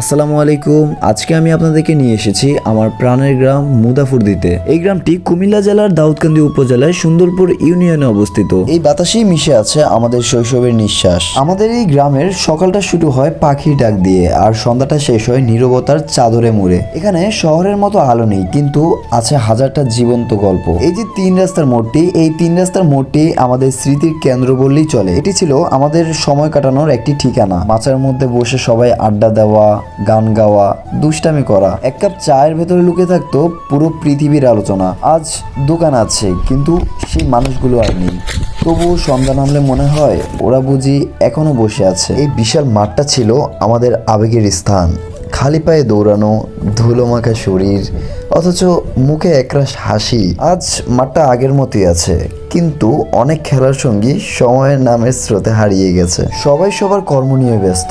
আসসালামু আলাইকুম। আজকে আমি আপনাদেরকে নিয়ে এসেছি আমার প্রাণের গ্রাম মুদাফুরদিতে। এই গ্রামটি কুমিল্লা জেলার দাউদকান্দি উপজেলায় সুন্দরপুর ইউনিয়নে অবস্থিত। এই বাতাসেই মিশে আছে আমাদের শৈশবের নিঃশ্বাস। আমাদের এই গ্রামের সকালটা শুরু হয় পাখির ডাক দিয়ে আর সন্ধ্যাটা শেষ হয় নীরবতার চাদরে মুড়ে। এখানে শহরের মতো আলো নেই, কিন্তু আছে হাজারটা জীবন্ত গল্প। এই যে তিন রাস্তার মোড়টি, এই তিন রাস্তার মোড়টি আমাদের স্মৃতির কেন্দ্র বললেই চলে। এটি ছিল আমাদের সময় কাটানোর একটি ঠিকানা। মাচার মধ্যে বসে সবাই আড্ডা দেওয়া গান গাওয়া, দুষ্টামি করা, এক কাপ চায়ের ভেতরে লুকে থাকতো পুরো পৃথিবীর আলোচনা। আজ দোকান আছে, কিন্তু সেই মানুষগুলো আর নেই। তবুও সন্ধ্যা নামলে মনে হয় ওরা বুঝি এখনও বসে আছে। এই বিশাল মাঠটা ছিল আমাদের আবেগের স্থান। খালি পায়ে দৌড়ানো, ধুলো মাখা শরীর, অথচ মুখে একরাশ হাসি। আজ মাঠটা আগের মতোই আছে, কিন্তু অনেক খেলার সঙ্গী সময়ের নামের স্রোতে হারিয়ে গেছে। সবাই সবার কর্ম নিয়ে ব্যস্ত।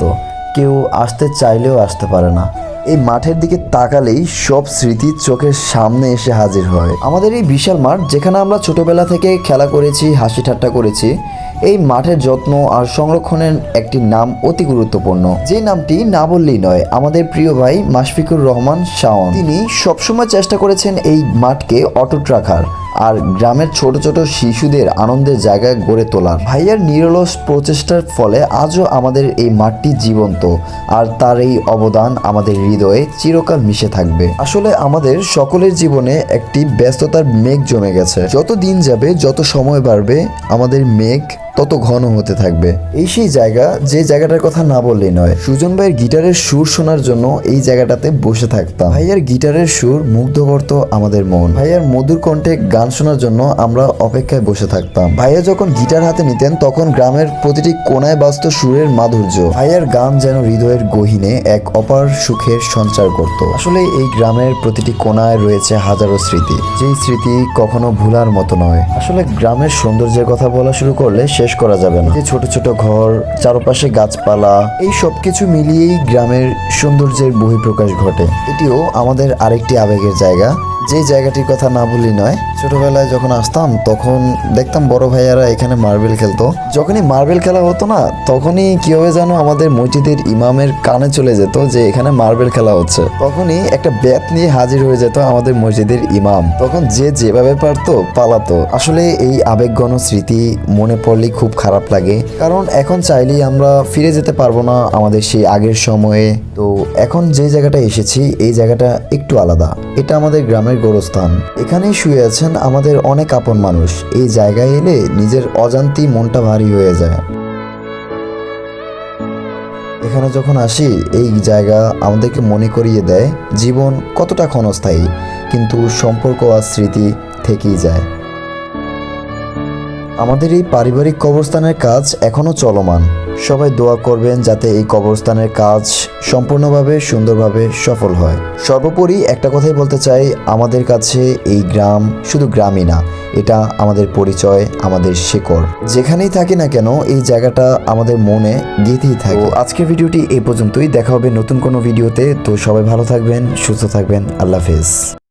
কেউ আসতে চাইলেও আসতে পারে না। এই মাঠের দিকে তাকালেই সব স্মৃতি চোখের সামনে এসে হাজির হয়। আমাদের এই বিশাল মাঠ, যেখানে আমরা ছোটবেলা থেকে খেলা করেছি, হাসি ঠাট্টা করেছি, এই মাঠের যত্ন আর সংরক্ষণের একটি নাম অতি গুরুত্বপূর্ণ। যে নামটি না বললেই নয়, আমাদের প্রিয় ভাই মাশফিকুর রহমান শাওন। তিনি সবসময় চেষ্টা করেছেন এই মাঠকে অটুট রাখার। আর গ্রামের ছোট ছোট শিশুদের আনন্দের জায়গা গড়ে তোলার। ভাইয়ার নিরলস প্রচেষ্টার ফলে আজও আমাদের এই মাঠটি জীবন্ত, আর তার এই অবদান আমাদের হৃদয়ে চিরকাল মিশে থাকবে। আসলে আমাদের সকলের জীবনে একটি ব্যস্ততার মেঘ জমে গেছে। যত দিন যাবে, যত সময় বাড়বে, আমাদের মেঘ তত ঘন হতে থাকবে। এই সেই জায়গা, যে জায়গাটার কথা না বললেই নয়। সুজন ভাইয়ের গিটারের সুর শোনার জন্য এই জায়গাটাতে বসে থাকতাম। ভাইয়ার গিটারের সুর মুগ্ধ করত আমাদের মন। ভাইয়ার মধুর কণ্ঠে গান শোনার জন্য আমরা অপেক্ষায় বসে থাকতাম। ভাইয়া যখন গিটার হাতে নিতেন, তখন গ্রামের প্রতিটি কোনায় বাজত সুরের মাধুর্য। ভাইয়ার গান যেন হৃদয়ের গহিনে এক অপার সুখের সঞ্চার করত। আসলে এই গ্রামের প্রতিটি কোনায় রয়েছে হাজারো স্মৃতি। যেই স্মৃতি কখনো ভুলার মতো নয়। আসলে গ্রামের সৌন্দর্যের কথা বলা শুরু করলে শেষ করা যাবে না। যে ছোট ছোট ঘর, চারপাশে গাছপালা, এই সব কিছু মিলিয়েই গ্রামের সৌন্দর্যের বহিঃপ্রকাশ ঘটে। এটিও আমাদের আরেকটি আবেগের জায়গা। যে জায়গাটির কথা না বলি নয় ছোটবেলায় যখন আসতাম, তখন দেখতাম বড় ভাইয়ারা এখানে মার্বেল খেলতো। যখনই মার্বেল খেলা হতো না, তখনই কীভাবে যেন আমাদের মসজিদের ইমামের কানে চলে যেত যে এখানে মার্বেল খেলা হচ্ছে। তখনই একটা ব্যাট নিয়ে হাজির হয়ে যেত আমাদের মসজিদের ইমাম। তখন যে যেভাবে পারতো, পালাতো। আসলে এই আবেগঘন স্মৃতি মনে পড়লেই খুব খারাপ লাগে। কারণ এখন চাইলেই আমরা ফিরে যেতে পারব না আমাদের সেই আগের সময়ে। তো এখন যে জায়গাটা এসেছি, এই জায়গাটা একটু আলাদা। এটা আমাদের গ্রামের গোরস্থান। এখানেই শুয়ে আছেন আমাদের অনেক আপন মানুষ। এই জায়গায় এলে নিজের অজান্তি মনটা ভারী হয়ে যায়। এখানে যখন আসি, এই জায়গা আমাদেরকে মনে করিয়ে দেয়, জীবন কতটা ক্ষণস্থায়ী, কিন্তু সম্পর্ক আর স্মৃতি থেকেই যায়। আমাদের এই পারিবারিক কবরস্থানের কাজ এখনও চলমান। সবাই দোয়া করবেন যাতে এই কবরস্থানের কাজ সম্পূর্ণভাবে, সুন্দরভাবে সফল হয়। সর্বোপরি একটা কথাই বলতে চাই, আমাদের কাছে এই গ্রাম শুধু গ্রামই না, এটা আমাদের পরিচয়, আমাদের শেকড়। যেখানেই থাকি না কেন, এই জায়গাটা আমাদের মনে গেঁথেই থাকে। আজকের ভিডিওটি এই পর্যন্তই, দেখা হবে নতুন কোনো ভিডিওতে। তো সবাই ভালো থাকবেন, সুস্থ থাকবেন, আল্লাহ হাফেজ।